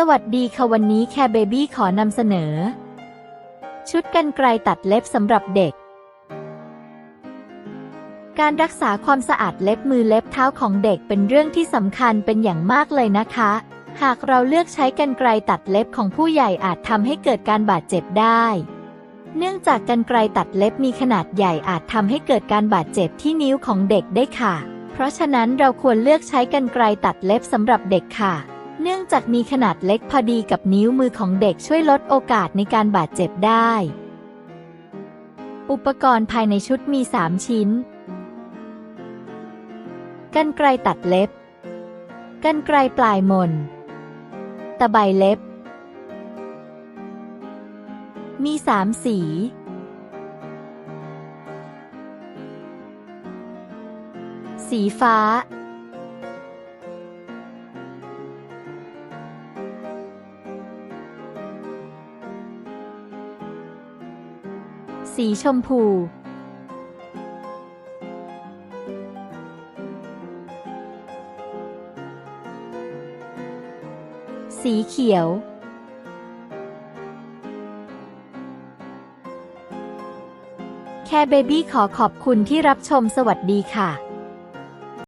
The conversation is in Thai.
สวัสดีค่ะวันนี้แคร์เบบี้ขอนำเสนอ ชุดกรรไกรตัดเล็บสำหรับเด็ก การรักษาความสะอาดเล็บมือเล็บเท้าของเด็กเป็นเรื่องที่สำคัญเป็นอย่างมากเลยนะคะ หากเราเลือกใช้กรรไกรตัดเล็บของผู้ใหญ่อาจทำให้เกิดการบาดเจ็บได้ เนื่องจากกรรไกรตัดเล็บมีขนาดใหญ่อาจทำให้เกิดการบาดเจ็บที่นิ้วของเด็กได้ค่ะ เพราะฉะนั้นเราควรเลือกใช้กรรไกรตัดเล็บสำหรับเด็กค่ะ เนื่องจากมีขนาดเล็กพอดีกับนิ้วมือของเด็กช่วยลดโอกาสในการบาดเจ็บได้ อุปกรณ์ภายในชุดมี 3 ชิ้นกรรไกรตัดเล็บกรรไกรปลายมน ตะไบเล็บ มี 3 สีสีฟ้า สีชมพู สีเขียว แค่เบบี้ขอขอบคุณที่รับชมสวัสดีค่ะ